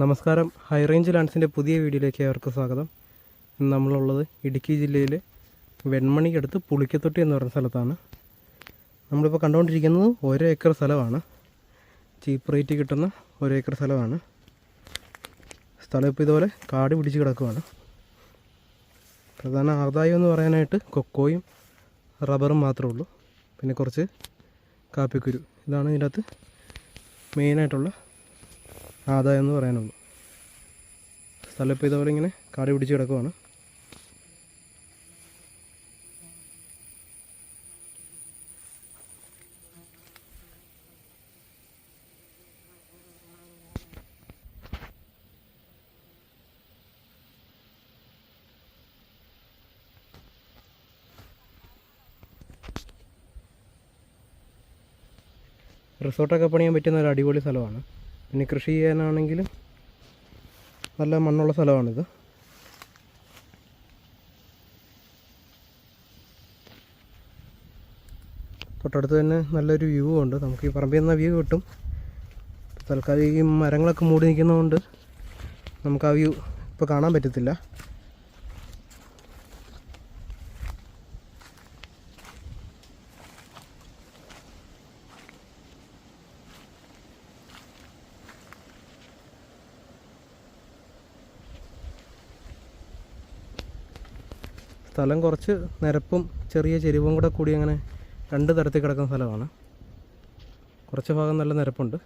നമസ്കാരം. High range ലാൻഡ്സിന്റെ പുതിയ വീഡിയോയിലേക്ക് അവർക്ക് സ്വാഗതം. ഇന്ന് നമ്മളുള്ളത് ഇടുക്കി ജില്ലയിലെ വെൺമണിക്കടുത്ത് പുളിക്കത്തൊട്ടി എന്ന് പറയുന്ന സ്ഥലത്താണ്. നമ്മളിപ്പോൾ കണ്ടുകൊണ്ടിരിക്കുന്നത് ഒരു ഏക്കർ സ്ഥലമാണ്. ചീപ്പ് റേറ്റ് കിട്ടുന്ന ഒരു ഏക്കർ സ്ഥലമാണ്. സ്ഥലം ഇപ്പോൾ ഇതുപോലെ കാട് പിടിച്ച് കിടക്കുവാണ്. പ്രധാന ആദായം എന്ന് പറയാനായിട്ട് കൊക്കോയും റബ്ബറും മാത്രമേ ഉള്ളൂ. പിന്നെ കുറച്ച് കാപ്പിക്കുരു. ഇതാണ് ഇതിനകത്ത് മെയിനായിട്ടുള്ള ആദായം എന്ന് പറയാനുള്ളൂ. സ്ഥലം ഇപ്പോൾ ഇതുപോലെ ഇങ്ങനെ കാട് പിടിച്ച് കിടക്കുവാണ്. റിസോർട്ടൊക്കെ പണിയാൻ പറ്റുന്ന ഒരു അടിപൊളി സ്ഥലമാണ്. പിന്നെ കൃഷി ചെയ്യാനാണെങ്കിലും നല്ല മണ്ണുള്ള സ്ഥലമാണിത്. തൊട്ടടുത്ത് തന്നെ നല്ലൊരു വ്യൂ ഉണ്ട്. നമുക്ക് ഈ പറമ്പിൽ നിന്ന് വ്യൂ കിട്ടും. തൽക്കാലം ഈ മരങ്ങളൊക്കെ മൂടി നിൽക്കുന്നതുകൊണ്ട് നമുക്ക് ആ വ്യൂ ഇപ്പോൾ കാണാൻ പറ്റത്തില്ല. സ്ഥലം കുറച്ച് നിരപ്പും ചെറിയ ചെരിവും കൂടെ കൂടി അങ്ങനെ രണ്ട് തരത്തിൽ കിടക്കുന്ന സ്ഥലമാണ്. കുറച്ച് ഭാഗം നല്ല നിരപ്പുണ്ട്.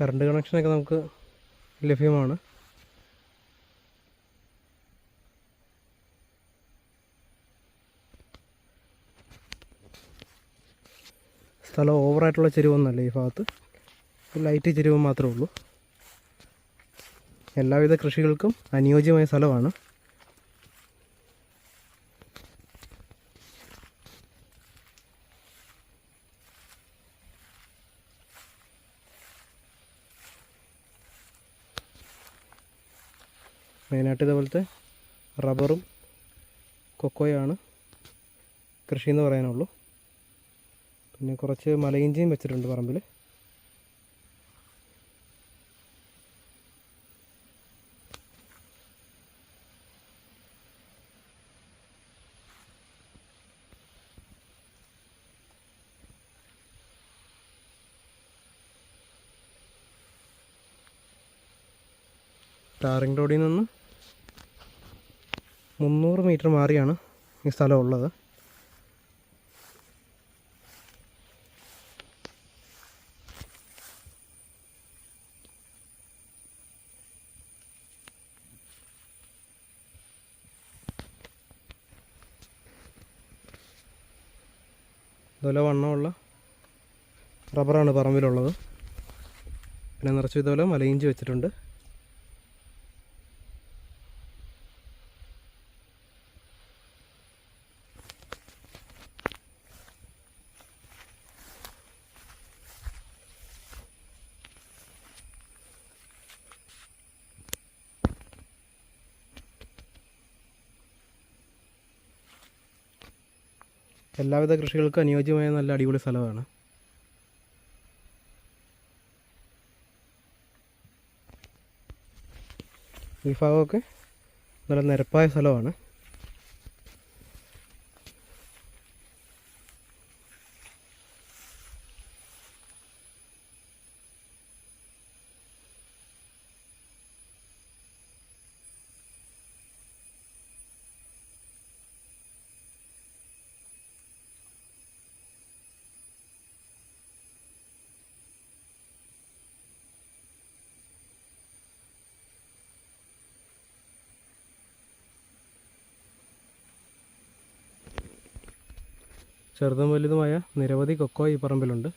കറണ്ട് കണക്ഷനൊക്കെ നമുക്ക് ലഭ്യമാണ്. സ്ഥലം ഓവറായിട്ടുള്ള ചെരുവൊന്നുമല്ല ഈ ഭാഗത്ത്. ലൈറ്റ് ചെരുവ് മാത്രമേ ഉള്ളൂ. എല്ലാവിധ കൃഷികൾക്കും അനുയോജ്യമായ സ്ഥലമാണ്. മെയിനായിട്ട് ഇതേപോലത്തെ റബ്ബറും കൊക്കോയാണ് കൃഷി എന്ന് പറയാനുള്ളൂ. പിന്നെ കുറച്ച് മലയിഞ്ചിയും വെച്ചിട്ടുണ്ട് പറമ്പിൽ ടാറിംഗ് റോഡിൽ നിന്ന് മുന്നൂറ് മീറ്റർ മാറിയാണ് ഈ സ്ഥലം ഉള്ളത് ഇതുപോലെ വണ്ണമുള്ള റബ്ബറാണ് പറമ്പിലുള്ളത്. പിന്നെ നിറച്ച് ഇതുപോലെ മലയിഞ്ചി വെച്ചിട്ടുണ്ട്. എല്ലാവിധ കൃഷികൾക്കും അനുയോജ്യമായ നല്ല അടിപൊളി സ്ഥലമാണ്. ഈ ഭാഗമൊക്കെ നല്ല നിരപ്പായ സ്ഥലമാണ്. ചെറുതും വലുതുമായ നിരവധി കൊക്കോ ഈ പറമ്പിലുണ്ട്.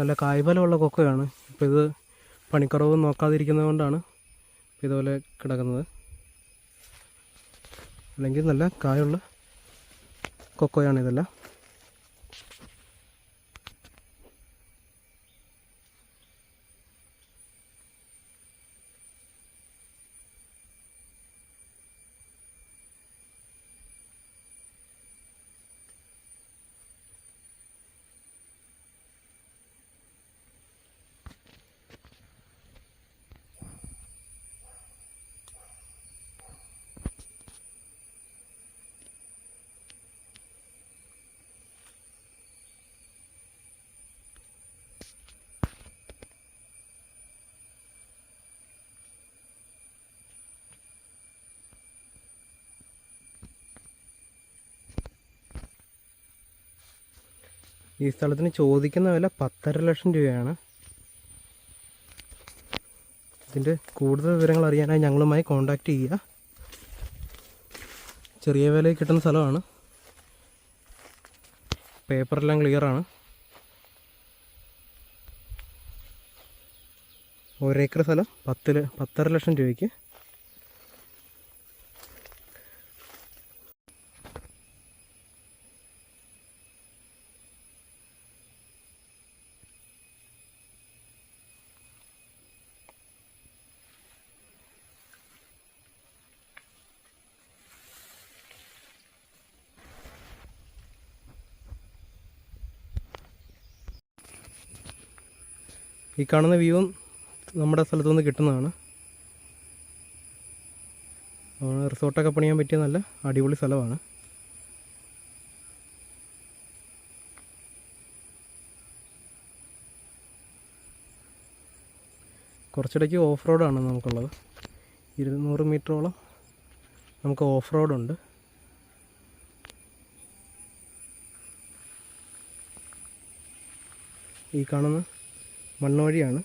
നല്ല കായ്ഫലമുള്ള കൊക്കയാണ്. ഇപ്പം ഇത് പണിക്കുറവ് നോക്കാതിരിക്കുന്നത് കൊണ്ടാണ് ഇതുപോലെ കിടക്കുന്നത്. അല്ലെങ്കിൽ നല്ല കായുള്ള കൊക്കോയാണ് ഇതെല്ലാം. ഈ സ്ഥലത്തിന് ചോദിക്കുന്ന വില പത്തര ലക്ഷം രൂപയാണ്. ഇതിന്റെ കൂടുതൽ വിവരങ്ങൾ അറിയാനായി ഞങ്ങളുമായി കോൺടാക്റ്റ് ചെയ്യുക. ചെറിയ വിലയിൽ കിട്ടുന്ന സ്ഥലമാണ്. പേപ്പറെല്ലാം ക്ലിയറാണ് ഒരേക്കർ സ്ഥലം പത്തിൽ പത്തര ലക്ഷം രൂപയ്ക്ക്. ഈ കാണുന്ന വ്യൂവും നമ്മുടെ സ്ഥലത്തു നിന്ന് കിട്ടുന്നതാണ്. റിസോർട്ടൊക്കെ പണിയാൻ പറ്റിയ നല്ല അടിപൊളി സ്ഥലമാണ്. കുറച്ചിടയ്ക്ക് ഓഫ് റോഡാണ് നമുക്കുള്ളത്. ഇരുന്നൂറ് മീറ്ററോളം നമുക്ക് ഓഫ് റോഡുണ്ട്. ഈ കാണുന്ന മണ്ണ് വഴിയാണ്